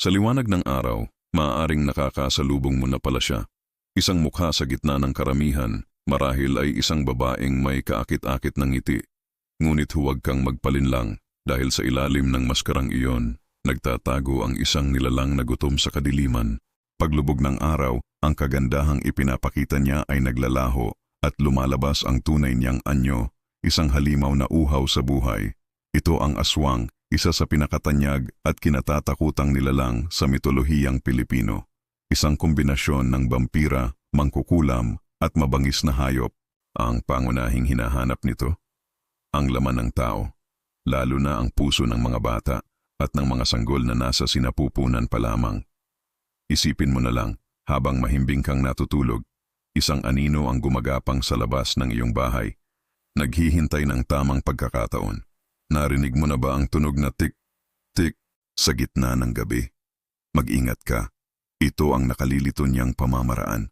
Sa liwanag ng araw, maaaring nakakasalubong mo na pala siya. Isang mukha sa gitna ng karamihan, marahil ay isang babaeng may kaakit-akit ng ngiti. Ngunit huwag kang magpalinlang dahil sa ilalim ng maskarang iyon, nagtatago ang isang nilalang na gutom sa kadiliman. Paglubog ng araw, ang kagandahang ipinapakita niya ay naglalaho at lumalabas ang tunay niyang anyo, isang halimaw na uhaw sa buhay. Ito ang aswang, isa sa pinakatanyag at kinatatakutang nilalang sa mitolohiyang Pilipino. Isang kombinasyon ng vampira, mangkukulam at mabangis na hayop. Ang pangunahing hinahanap nito? Ang laman ng tao, lalo na ang puso ng mga bata at ng mga sanggol na nasa sinapupunan pa lamang. Isipin mo na lang, habang mahimbing kang natutulog, isang anino ang gumagapang sa labas ng iyong bahay. Naghihintay ng tamang pagkakataon. Narinig mo na ba ang tunog na tik, tik sa gitna ng gabi? Mag-ingat ka. Ito ang nakalilito niyang pamamaraan.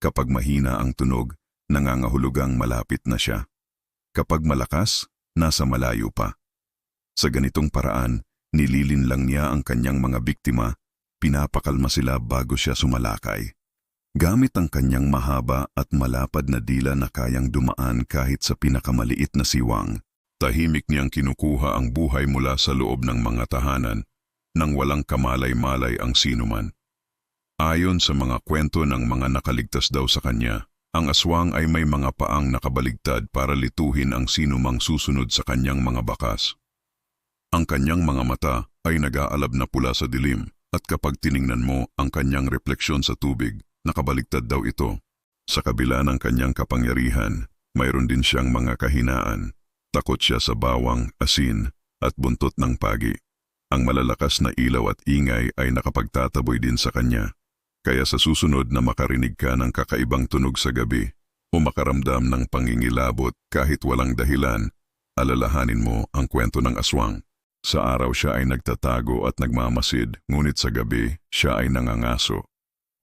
Kapag mahina ang tunog, nangangahulugang malapit na siya. Kapag malakas, nasa malayo pa. Sa ganitong paraan, nililin lang niya ang kanyang mga biktima, pinapakalma sila bago siya sumalakay. Gamit ang kanyang mahaba at malapad na dila na kayang dumaan kahit sa pinakamaliit na siwang, tahimik niyang kinukuha ang buhay mula sa loob ng mga tahanan nang walang kamalay-malay ang sinuman. Ayon sa mga kwento ng mga nakaligtas daw sa kanya, ang aswang ay may mga paang nakabaligtad para lituhin ang sinumang susunod sa kanyang mga bakas. Ang kanyang mga mata ay nag-aalab na pula sa dilim at kapag tiningnan mo ang kanyang refleksyon sa tubig, nakabaligtad daw ito. Sa kabila ng kanyang kapangyarihan, mayroon din siyang mga kahinaan. Takot siya sa bawang, asin, at buntot ng pagi. Ang malalakas na ilaw at ingay ay nakapagtataboy din sa kanya. Kaya sa susunod na makarinig ka ng kakaibang tunog sa gabi o makaramdam ng pangingilabot kahit walang dahilan, alalahanin mo ang kwento ng aswang. Sa araw siya ay nagtatago at nagmamasid, ngunit sa gabi siya ay nangangaso.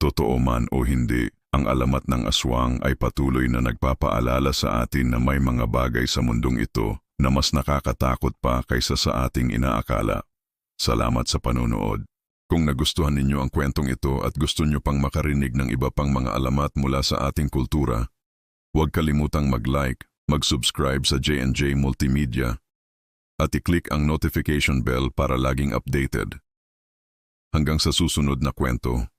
Totoo man o hindi, ang alamat ng aswang ay patuloy na nagpapaalala sa atin na may mga bagay sa mundong ito na mas nakakatakot pa kaysa sa ating inaakala. Salamat sa panonood. Kung nagustuhan ninyo ang kwentong ito at gusto nyo pang makarinig ng iba pang mga alamat mula sa ating kultura, huwag kalimutang mag-like, mag-subscribe sa J&J Multimedia, at i-click ang notification bell para laging updated. Hanggang sa susunod na kwento,